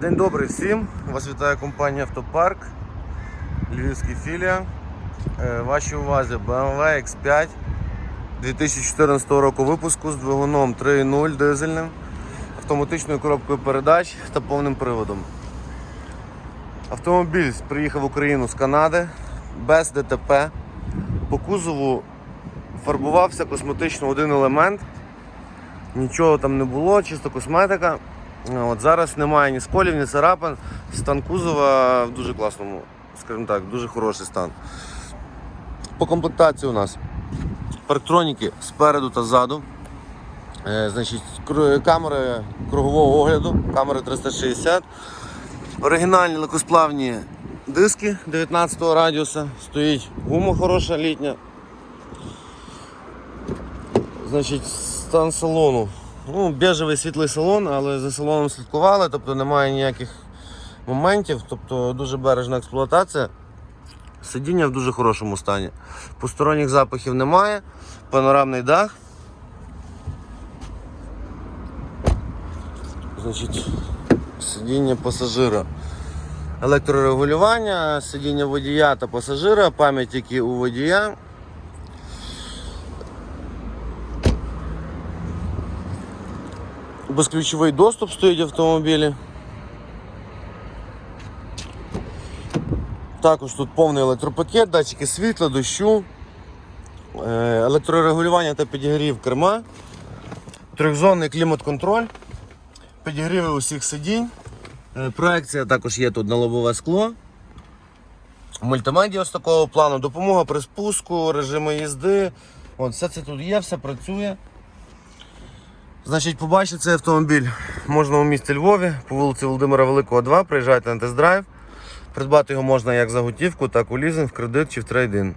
День добрий всім. Вас вітає компанія Автопарк, Львівський філія. Е, Вашій увазі BMW X5 2014 року випуску з двигуном 3.0 дизельним, автоматичною коробкою передач та повним приводом. Автомобіль приїхав в Україну з Канади без ДТП. По кузову фарбувався косметично один елемент. Нічого там не було, чисто косметика. От зараз немає ні сколів, ні царапин. Стан кузова в дуже класному, скажімо так, дуже хороший стан. По комплектації у нас парктроніки спереду та ззаду. Е, значить, камери кругового огляду, камери 360. Оригінальні легкосплавні диски 19 радіуса. Стоїть гума хороша літня. Значить, стан салону. Ну, бежевий світлий салон, але за салоном слідкували, тобто немає ніяких моментів, тобто дуже бережна експлуатація. Сидіння в дуже хорошому стані. Посторонніх запахів немає. Панорамний дах. Значить, сидіння пасажира. Електрорегулювання, сидіння водія та пасажира, пам'ять тільки у водія. Безключовий доступ стоїть в автомобілі. Також тут повний електропакет, датчики світла, дощу, е, електрорегулювання та підігрів керма, трьохзонний клімат-контроль, підігріви усіх сидінь. Е, Проекція також є тут на лобове скло. Мультимедіа з такого плану, допомога при спуску, режими їзди. От, все це тут є, все працює. Значить, побачити цей автомобіль можна у місті Львові по вулиці Володимира Великого, 2. Приїжджайте на тест-драйв. Придбати його можна як за готівку, так у лізинг, в кредит чи в трейдин.